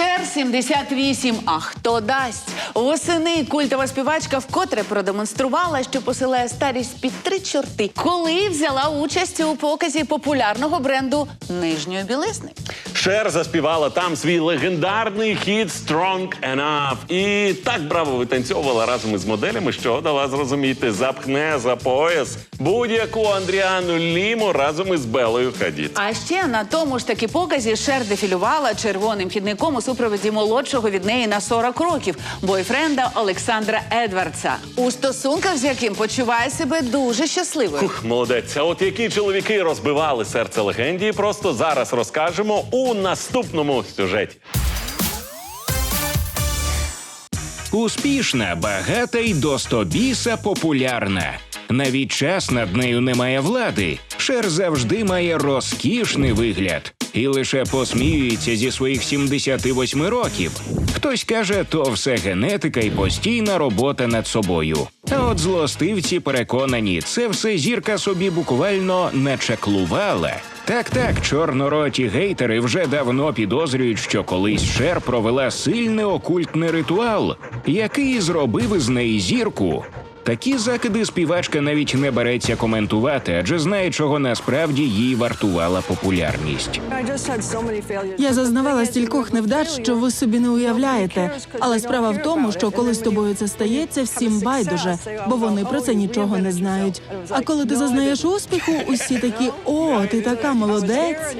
Шер 78. А хто дасть? Восени культова співачка вкотре продемонструвала, що посилає старість під три чорти, коли взяла участь у показі популярного бренду нижньої білизни. Шер заспівала там свій легендарний хіт «Strong Enough». І так браво витанцьовувала разом із моделями, що дала зрозуміти, запхне за пояс будь-яку Андріану Ліму разом із Белою Хадід. А ще на тому ж таки показі Шер дефілювала червоним хідником у супроводі молодшого від неї на 40 років бойфренда Олександра Едвардса, у стосунках з яким почуває себе дуже щасливою. Ух, молодець. А от які чоловіки розбивали серце легенді, просто зараз розкажемо у наступному сюжеті. Успішна, багата й достобіса популярна. Навіть час над нею не має влади. Шер завжди має розкішний вигляд і лише посміюється зі своїх 78 років. Хтось каже, то все генетика і постійна робота над собою. А от злостивці переконані, це все зірка собі буквально начаклувала. Так, так, чорнороті гейтери вже давно підозрюють, що колись Шер провела сильний окультний ритуал, який зробив із неї зірку. Такі закиди співачка навіть не береться коментувати, адже знає, чого насправді їй вартувала популярність. Я зазнавала стількох невдач, що ви собі не уявляєте. Але справа в тому, що коли з тобою це стається, всім байдуже, бо вони про це нічого не знають. А коли ти зазнаєш успіху, усі такі о, ти така молодець.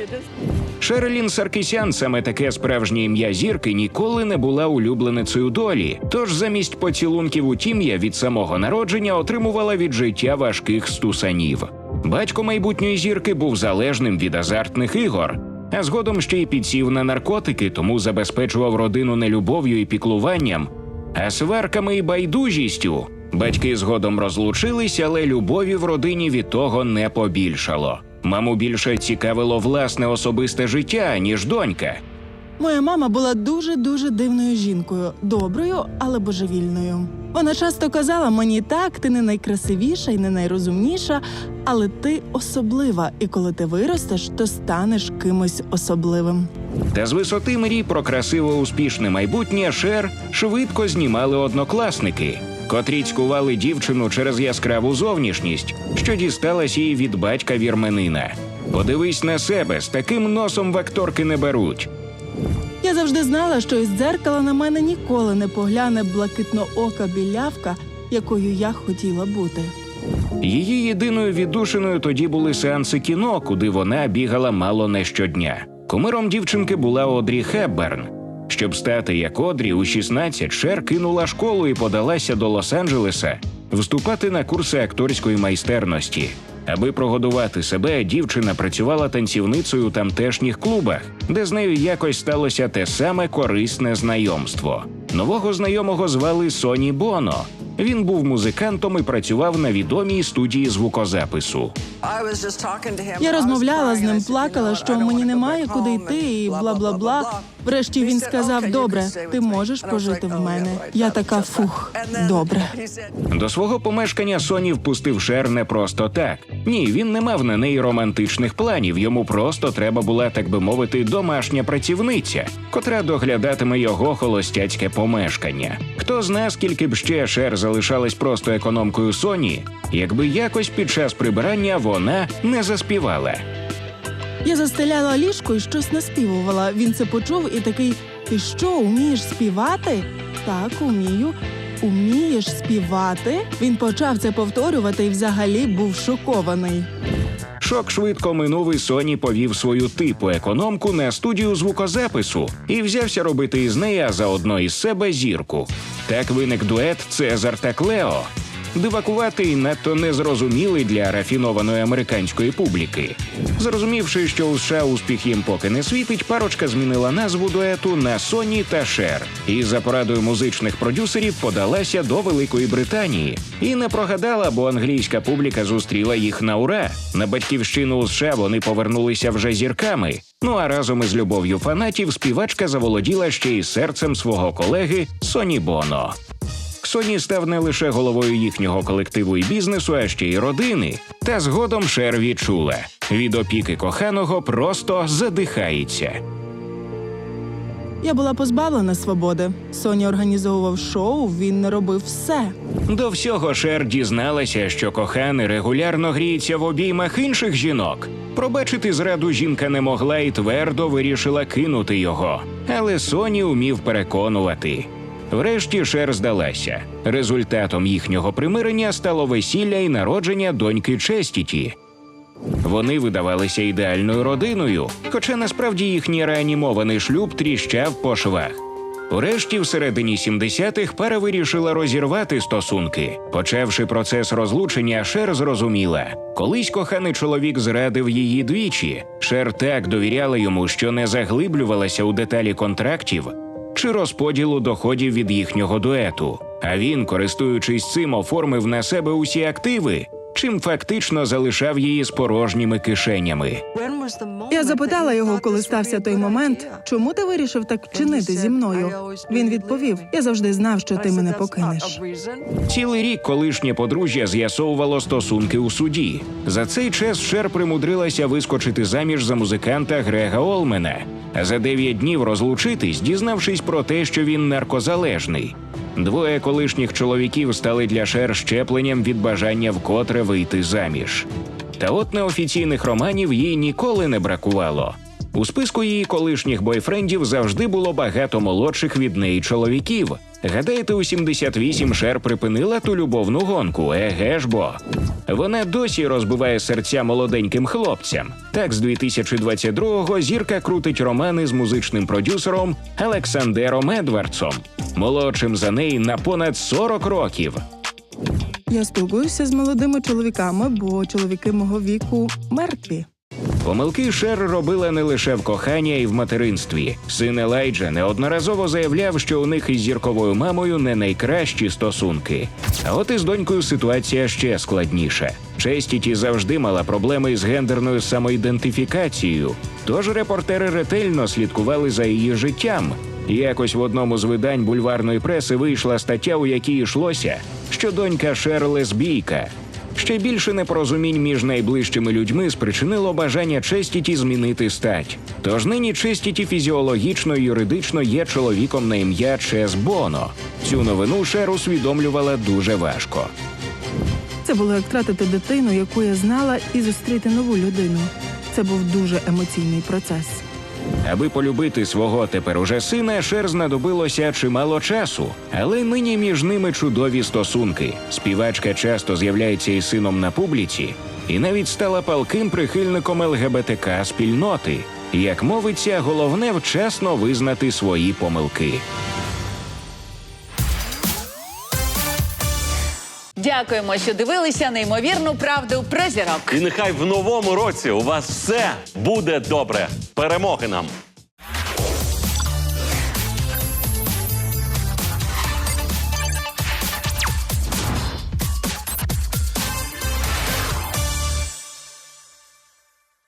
Шерлін Саркісян, саме таке справжнє ім'я зірки, ніколи не була улюбленицею долі. Тож замість поцілунків у тім'я від самого народження отримувала від життя важких стусанів. Батько майбутньої зірки був залежним від азартних ігор, а згодом ще й підсів на наркотики, тому забезпечував родину не любов'ю і піклуванням, а сварками і байдужістю. Батьки згодом розлучились, але любові в родині від того не побільшало. Маму більше цікавило власне особисте життя, ніж донька. Моя мама була дуже дуже дивною жінкою, доброю, але божевільною. Вона часто казала мені так, ти не найкрасивіша і не найрозумніша, але ти особлива, і коли ти виростеш, то станеш кимось особливим. Та з висоти мрій про красиво успішне майбутнє Шер швидко знімали однокласники, котрі цькували дівчину через яскраву зовнішність, що дісталась їй від батька вірменина. Подивись на себе, з таким носом в акторки не беруть. Я завжди знала, що із дзеркала на мене ніколи не погляне блакитноока білявка, якою я хотіла бути. Її єдиною віддушиною тоді були сеанси кіно, куди вона бігала мало не щодня. Кумиром дівчинки була Одрі Хепберн. Щоб стати як Одрі, у 16 Шер кинула школу і подалася до Лос-Анджелеса вступати на курси акторської майстерності. Аби прогодувати себе, дівчина працювала танцівницею у тамтешніх клубах, де з нею якось сталося те саме корисне знайомство. Нового знайомого звали Соні Боно. Він був музикантом і працював на відомій студії звукозапису. Я розмовляла з ним, плакала, що мені немає куди йти, і бла бла бла. Врешті він сказав: Добре, ти можеш пожити в мене. Я така фух, добре. До свого помешкання Соні впустив Шер не просто так. Ні, він не мав на неї романтичних планів. Йому просто треба була, так би мовити, домашня працівниця, котра доглядатиме його холостяцьке помешкання. Хто зна, скільки б ще Шер залишалась просто економкою Соні, якби якось під час прибирання вона не заспівала. Я застеляла ліжко і щось наспівувала. Він це почув і такий: Ти що, умієш співати? Так, умію. Умієш співати? Він почав це повторювати і взагалі був шокований. Шок швидко минув і Соні повів свою типу економку на студію звукозапису і взявся робити із неї, а заодно із себе зірку. Так виник дует Цезар та Клео. Дивакуватий, надто незрозумілий для рафінованої американської публіки. Зрозумівши, що у США успіх їм поки не світить, парочка змінила назву дуету на Соні та Шер. І за порадою музичних продюсерів подалася до Великої Британії. І не прогадала, бо англійська публіка зустріла їх на ура. На батьківщину у США вони повернулися вже зірками. Ну а разом із любов'ю фанатів співачка заволоділа ще й серцем свого колеги Соні Боно. Соні став не лише головою їхнього колективу і бізнесу, а ще й родини. Та згодом Шер відчула від опіки коханого просто задихається. Я була позбавлена свободи. Соні організовував шоу, він не робив все. До всього Шер дізналася, що коханий регулярно гріється в обіймах інших жінок. Пробачити зраду жінка не могла і твердо вирішила кинути його. Але Соні умів переконувати. Врешті Шер здалася. Результатом їхнього примирення стало весілля і народження доньки Честіті. Вони видавалися ідеальною родиною, хоча насправді їхній реанімований шлюб тріщав по швах. Урешті, в середині 70-х пара вирішила розірвати стосунки. Почавши процес розлучення, Шер зрозуміла, колись коханий чоловік зрадив її двічі. Шер так довіряла йому, що не заглиблювалася у деталі контрактів чи розподілу доходів від їхнього дуету. А він, користуючись цим, оформив на себе усі активи, чим фактично залишав її з порожніми кишенями. Я запитала його, коли стався той момент, чому ти вирішив так вчинити зі мною. Він відповів: Я завжди знав, що ти мене покинеш. Цілий рік колишнє подружжя з'ясовувало стосунки у суді. За цей час Шер примудрилася вискочити заміж за музиканта Грега Олмена, за дев'ять днів розлучитись, дізнавшись про те, що він наркозалежний. Двоє колишніх чоловіків стали для Шер щепленням від бажання вкотре вийти заміж. Та от неофіційних романів їй ніколи не бракувало. У списку її колишніх бойфрендів завжди було багато молодших від неї чоловіків. Гадаєте, у 78 Шер припинила ту любовну гонку, еге ж бо. Вона досі розбиває серця молоденьким хлопцям. Так, з 2022-го зірка крутить романи з музичним продюсером Олександером Едвардсом, молодшим за неї на понад 40 років. Я спілкуюся з молодими чоловіками, бо чоловіки мого віку мертві. Помилки Шер робила не лише в коханні, а й в материнстві. Син Елайджа неодноразово заявляв, що у них із зірковою мамою не найкращі стосунки. А от із донькою ситуація ще складніша. Честіті завжди мала проблеми з гендерною самоідентифікацією, тож репортери ретельно слідкували за її життям. Якось в одному з видань бульварної преси вийшла стаття, у якій йшлося, що донька Шер лесбійка. Ще більше непорозумінь між найближчими людьми спричинило бажання Честіті змінити стать. Тож нині Честіті фізіологічно і юридично є чоловіком на ім'я Чес Боно. Цю новину Шер усвідомлювала дуже важко. Це було як втратити дитину, яку я знала, і зустріти нову людину. Це був дуже емоційний процес. Аби полюбити свого тепер уже сина, Шер знадобилося чимало часу, але нині між ними чудові стосунки. Співачка часто з'являється із сином на публіці, і навіть стала палким прихильником ЛГБТК спільноти. Як мовиться, головне вчасно визнати свої помилки. Дякуємо, що дивилися неймовірну правду про зірок. І нехай в новому році у вас все буде добре. Перемоги нам!